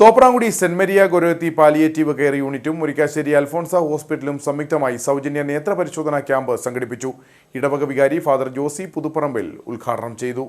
Thopramkudy saint Maria Goretti palliative care യൂണിറ്റും മുരിക്കാശ്ശേരി അൽഫോൺസ ഹോസ്പിറ്റലും സംയുക്തമായി സൗജന്യ നേത്ര പരിശോധനാ ക്യാമ്പ് സംഘടിപ്പിച്ചു. ഇടവക വികാരി ഫാദർ ജോസി പുതുപ്പറമ്പിൽ ഉദ്ഘാടനം ചെയ്തു.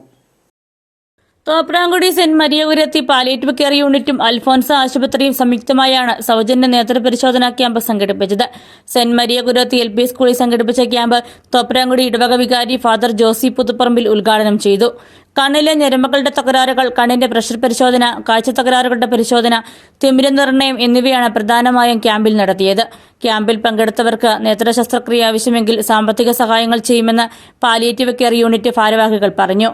തോപ്രാങ്കുടി സെന്റ് മരിയപുരത്തി പാലിയേറ്റീവ് കെയർ യൂണിറ്റും അൽഫോൻസ ആശുപത്രിയും സംയുക്തമായാണ് സൗജന്യ നേത്ര പരിശോധനാ ക്യാമ്പ് സംഘടിപ്പിച്ചത്. സെന്റ് മരിയപുരത്തി എൽ പി സ്കൂളിൽ സംഘടിപ്പിച്ച ക്യാമ്പ് തോപ്രാങ്കുടി ഇടവക വികാരി ഫാദർ ജോസി പുതുപ്പറമ്പിൽ ഉദ്ഘാടനം ചെയ്തു. കണ്ണിലെ ഞരമ്പുകളുടെ തകരാറുകൾ കണ്ണിന്റെ പ്രഷർ പരിശോധന കാഴ്ച തകരാറുകളുടെ പരിശോധന തിമിര നിർണയം എന്നിവയാണ് പ്രധാനമായും ക്യാമ്പിൽ നടത്തിയത്. ക്യാമ്പിൽ പങ്കെടുത്തവർക്ക് നേത്ര ശസ്ത്രക്രിയ ആവശ്യമെങ്കിൽ സാമ്പത്തിക സഹായങ്ങൾ ചെയ്യുമെന്ന് പാലിയേറ്റീവ് കെയർ യൂണിറ്റ് ഭാരവാഹികൾ പറഞ്ഞു.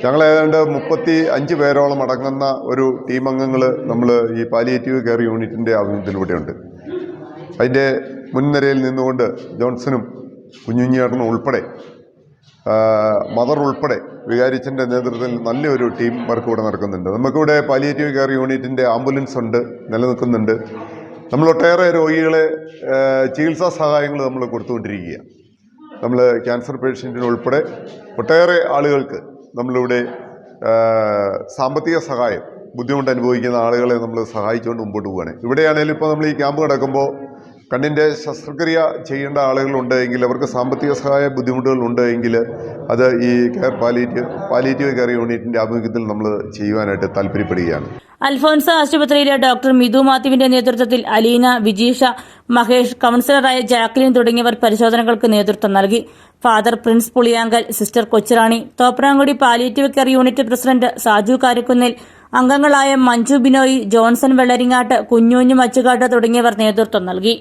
ഞങ്ങൾ ഏതാണ്ട് മുപ്പത്തി അഞ്ച് പേരോളം അടങ്ങുന്ന ഒരു ടീം അംഗങ്ങൾ നമ്മൾ ഈ പാലിയേറ്റീവ് കെയർ യൂണിറ്റിന്റെ ആഭിമുഖ്യത്തിലൂടെയുണ്ട്. അതിന്റെ മുൻനിരയിൽ നിന്നുകൊണ്ട് ജോൺസണും കുഞ്ഞുഞ്ഞേട്ടനും ഉൾപ്പെടെ മദർ ഉൾപ്പെടെ വികാരിച്ചന്റെ നേതൃത്വത്തിൽ നല്ലൊരു ടീം വർക്ക് ഇവിടെ നടക്കുന്നുണ്ട്. നമുക്കിവിടെ പാലിയേറ്റീവ് കെയർ യൂണിറ്റിന്റെ ആംബുലൻസ് ഉണ്ട് നിലനിൽക്കുന്നുണ്ട്. നമ്മൾ ഒട്ടേറെ രോഗികളെ ചികിത്സാ സഹായങ്ങൾ നമ്മൾ കൊടുത്തുകൊണ്ടിരിക്കുകയാണ്. നമ്മൾ ക്യാൻസർ പേഷ്യന്റിനുൾപ്പെടെ ഒട്ടേറെ ആളുകൾക്ക് നമ്മളിവിടെ സാമ്പത്തിക സഹായം ബുദ്ധിമുട്ട് അനുഭവിക്കുന്ന ആളുകളെ നമ്മൾ സഹായിച്ചുകൊണ്ട് മുമ്പോട്ട് പോവുകയാണ്. ഇവിടെയാണെങ്കിലും ഇപ്പോൾ നമ്മൾ ഈ ക്യാമ്പ് കിടക്കുമ്പോൾ കണ്ണിന്റെ ശസ്ത്രക്രിയ ചെയ്യേണ്ട ആളുകളുണ്ട് എങ്കിൽ അവർക്ക് സാമ്പത്തിക സഹായ ബുദ്ധിമുട്ടുകൾ ഉണ്ട് എങ്കിൽ അത് ഈ കെയർ പാലിയേറ്റീവ് പാലിയേറ്റീവ് കെയർ യൂണിറ്റിന്റെ ആഭിമുഖ്യത്തിൽ നമ്മൾ ചെയ്യുവാനായിട്ട് താല്പര്യപ്പെടുകയാണ്. അൽഫോൻസ ആശുപത്രിയിലെ ഡോക്ടർ മിതു മാത്യുവിന്റെ നേതൃത്വത്തിൽ അലീന വിജീഷ മഹേഷ് കൗൺസിലറായ ജാക്ലിൻ തുടങ്ങിയവർ പരിശോധനകൾക്ക് നേതൃത്വം നൽകി. Father Prince Puliyankal sister Kochirani Thopramkudy palliative care unit president Saju Karakunnil അംഗങ്ങളായ മഞ്ജു ബിനോയ് ജോൺസൺ വെള്ളരിങ്ങാട്ട് കുഞ്ഞുഞ്ഞു മച്ചുകാട്ട് തുടങ്ങിയവർ നേതൃത്വം നൽകി.